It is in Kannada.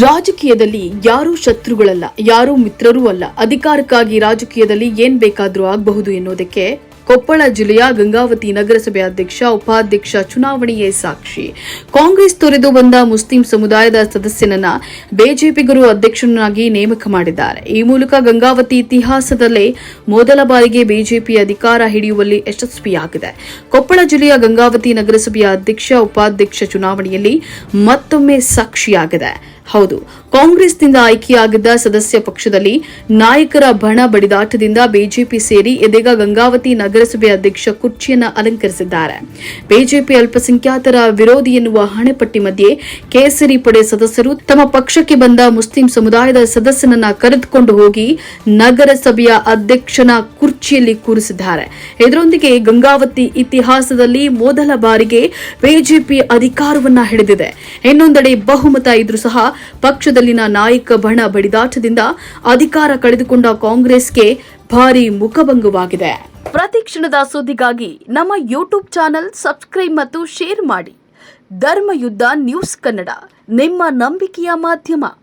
ರಾಜಕೀಯದಲ್ಲಿ ಯಾರೂ ಶತ್ರುಗಳಲ್ಲ, ಯಾರೂ ಮಿತ್ರರೂ ಅಲ್ಲ. ಅಧಿಕಾರಕ್ಕಾಗಿ ರಾಜಕೀಯದಲ್ಲಿ ಏನ್ ಬೇಕಾದ್ರೂ ಆಗಬಹುದು ಎನ್ನುವುದಕ್ಕೆ ಕೊಪ್ಪಳ ಜಿಲ್ಲೆಯ ಗಂಗಾವತಿ ನಗರಸಭೆ ಅಧ್ಯಕ್ಷ, ಉಪಾಧ್ಯಕ್ಷ, ಚುನಾವಣೆಯೇ ಸಾಕ್ಷಿ. ಕಾಂಗ್ರೆಸ್ ತೊರೆದು ಬಂದ ಮುಸ್ಲಿಂ ಸಮುದಾಯದ ಸದಸ್ಯನನ್ನ ಬಿಜೆಪಿಗರು ಅಧ್ಯಕ್ಷನಾಗಿ ನೇಮಕ ಮಾಡಿದ್ದಾರೆ. ಈ ಮೂಲಕ ಗಂಗಾವತಿ ಇತಿಹಾಸದಲ್ಲೇ ಮೊದಲ ಬಾರಿಗೆ ಬಿಜೆಪಿ ಅಧಿಕಾರ ಹಿಡಿಯುವಲ್ಲಿ ಯಶಸ್ವಿಯಾಗಿದೆ. ಕೊಪ್ಪಳ ಜಿಲ್ಲೆಯ ಗಂಗಾವತಿ ನಗರಸಭೆಯ ಅಧ್ಯಕ್ಷ, ಉಪಾಧ್ಯಕ್ಷ ಚುನಾವಣೆಯಲ್ಲಿ ಮತ್ತೊಮ್ಮೆ ಸಾಕ್ಷಿಯಾಗಿದೆ. ಹೌದು, ಕಾಂಗ್ರೆಸ್ನಿಂದ ಆಯ್ಕೆಯಾಗಿದ್ದ ಸದಸ್ಯ ಪಕ್ಷದಲ್ಲಿ ನಾಯಕರ ಬಣ ಬಡಿದಾಟದಿಂದ ಬಿಜೆಪಿ ಸೇರಿ ಎದೆಗ ಗಂಗಾವತಿ ನಗರಸಭೆ ಅಧ್ಯಕ್ಷ ಕುರ್ಚಿಯನ್ನು ಅಲಂಕರಿಸಿದ್ದಾರೆ. ಬಿಜೆಪಿ ಅಲ್ಪಸಂಖ್ಯಾತರ ವಿರೋಧಿ ಎನ್ನುವ ಹಣೆಪಟ್ಟಿ ಮಧ್ಯೆ ಕೇಸರಿ ಪಡೆ ಸದಸ್ಯರು ತಮ್ಮ ಪಕ್ಷಕ್ಕೆ ಬಂದ ಮುಸ್ಲಿಂ ಸಮುದಾಯದ ಸದಸ್ಯನನ್ನ ಕರೆದುಕೊಂಡು ಹೋಗಿ ನಗರಸಭೆಯ ಅಧ್ಯಕ್ಷನ ಕುರ್ಚಿಯಲ್ಲಿ ಕೂರಿಸಿದ್ದಾರೆ. ಇದರೊಂದಿಗೆ ಗಂಗಾವತಿ ಇತಿಹಾಸದಲ್ಲಿ ಮೊದಲ ಬಾರಿಗೆ ಬಿಜೆಪಿ ಅಧಿಕಾರವನ್ನ ಹಿಡಿದಿದೆ. ಇನ್ನೊಂದೆಡೆ ಬಹುಮತ ಇದ್ರೂ ಸಹ ಪಕ್ಷದಲ್ಲಿನ ನಾಯಕ ಬಣ ಬಡಿದಾಟದಿಂದ ಅಧಿಕಾರ ಕಳೆದುಕೊಂಡ ಕಾಂಗ್ರೆಸ್ಗೆ ಭಾರಿ ಮುಖಭಂಗವಾಗಿದೆ. ಪ್ರತಿ ಕ್ಷಣದ ಸುದ್ದಿಗಾಗಿ ನಮ್ಮ ಯೂಟ್ಯೂಬ್ ಚಾನೆಲ್ ಸಬ್ಸ್ಕ್ರೈಬ್ ಮತ್ತು ಶೇರ್ ಮಾಡಿ. ಧರ್ಮಯುದ್ಧ ನ್ಯೂಸ್ ಕನ್ನಡ, ನಿಮ್ಮ ನಂಬಿಕೆಯ ಮಾಧ್ಯಮ.